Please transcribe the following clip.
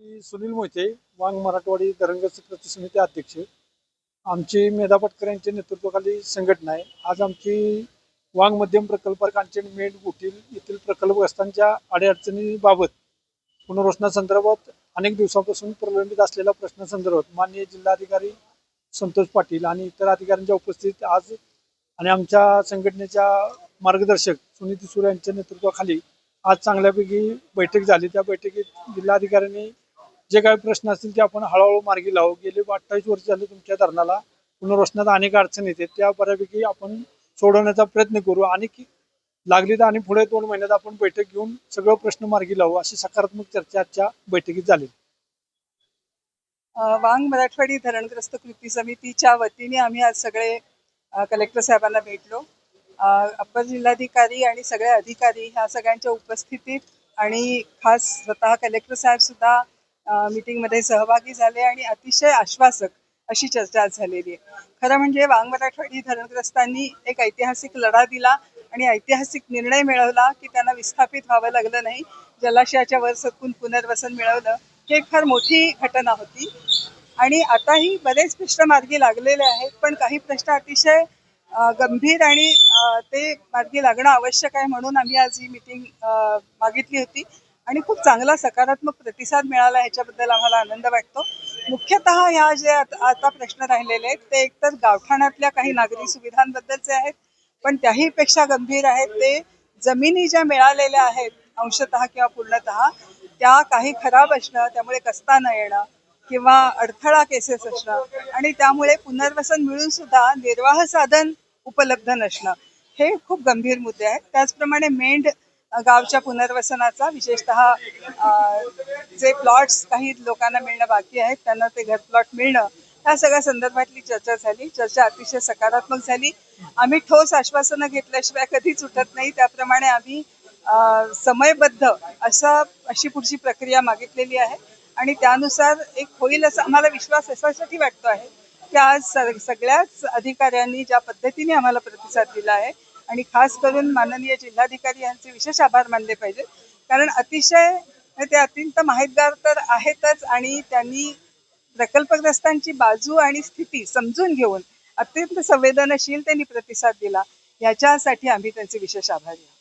मी सुनील मोहिते वांग मराठवाडी धरणग्रस्त कृती समिती अध्यक्ष. आमची मेधा पटकर यांच्या नेतृत्वाखाली संघटना आहे. आज आमची वांग मध्यम प्रकल्प कांचन मेड गुटील येथील प्रकल्पग्रस्तांच्या अडीअडचणीबाबत पुनर्वसनासंदर्भात अनेक दिवसांपासून प्रलंबित असलेल्या प्रश्नासंदर्भात माननीय जिल्हाधिकारी संतोष पाटील आणि इतर अधिकाऱ्यांच्या उपस्थितीत आज आणि आमच्या संघटनेच्या मार्गदर्शक सुनीती सूर यांच्या नेतृत्वाखाली आज चांगल्यापैकी बैठक झाली. त्या बैठकीत जिल्हाधिकाऱ्यांनी जे काही प्रश्न असतील ते आपण हळूहळू मार्गी लावू. गेले अठ्ठावीस वर्ष झाले तुमच्या धरणाला. पुनर्वसनात अनेक अडचणी येते त्या बऱ्यापैकी आपण सोडवण्याचा प्रयत्न करू. आणि लागली तर आणि पुढे दोन महिन्यात आपण बैठक घेऊन सगळं प्रश्न मार्गी लावू अशी सकारात्मक चर्चा आजच्या बैठकीत झाली. वांग मराठवाडी धरणग्रस्त कृती समितीच्या वतीने आम्ही आज सगळे कलेक्टर साहेबांना भेटलो. अप्पर जिल्हाधिकारी आणि सगळे अधिकारी ह्या सगळ्यांच्या उपस्थितीत आणि खास स्वतः कलेक्टर साहेब सुद्धा मीटिंगमध्ये सहभागी झाले आणि अतिशय आश्वासक अशी चर्चा झालेली आहे. खरं म्हणजे वांग मराठवाडी धरणग्रस्तांनी एक ऐतिहासिक लढा दिला आणि ऐतिहासिक निर्णय मिळवला की त्यांना विस्थापित व्हावं लागलं नाही. जलाशयाच्या वर सरकून पुनर्वसन मिळवलं. ही एक फार मोठी घटना होती. आणि आताही बरेच प्रश्न मार्गी लागलेले आहेत पण काही प्रश्न अतिशय गंभीर आणि ते मार्गी लागणं आवश्यक आहे म्हणून आम्ही आज ही मीटिंग मागितली होती. आणि खूप चांगला सकारात्मक प्रतिसाद मिळाला ह्याच्याबद्दल आम्हाला आनंद वाटतो. मुख्यतः ह्या जे आता प्रश्न राहिलेले आहेत ते एकतर गावठाणातल्या काही नागरी सुविधांबद्दलचे आहेत पण त्याही पेक्षा गंभीर आहेत ते जमिनी ज्या मिळालेल्या आहेत अंशतः किंवा पूर्णतः त्या काही खराब असणं त्यामुळे कसता न येणं किंवा अडथळा केसेस असणं आणि त्यामुळे पुनर्वसन मिळून सुद्धा निर्वाह साधन उपलब्ध नसणं हे खूप गंभीर मुद्दे आहेत. त्याचप्रमाणे मेंढ गावच्या पुनर्वसनाचा विशेषतः जे प्लॉट्स काही लोकांना मिळणं बाकी आहेत त्यांना ते घर प्लॉट मिळणं या सगळ्या संदर्भातली चर्चा झाली. चर्चा अतिशय सकारात्मक झाली. आम्ही ठोस आश्वासनं घेतल्याशिवाय कधीच उठत नाही. त्याप्रमाणे आम्ही समयबद्ध असा अशी पुढची प्रक्रिया मागितलेली आहे. आणि त्यानुसार एक होईल असा आम्हाला विश्वास असासाठी वाटतो आहे की आज सगळ्याच अधिकाऱ्यांनी ज्या पद्धतीने आम्हाला प्रतिसाद दिला आहे आणि खास करून माननीय जिल्हाधिकारी यांचे विशेष आभार मानले पाहिजेत कारण अतिशय ते अत्यंत माहितगार तर आहेतच आणि त्यांनी प्रकल्पग्रस्तांची बाजू आणि स्थिती समजून घेऊन अत्यंत संवेदनशील त्यांनी प्रतिसाद दिला. याच्यासाठी आम्ही त्यांचे विशेष आभारी आहोत.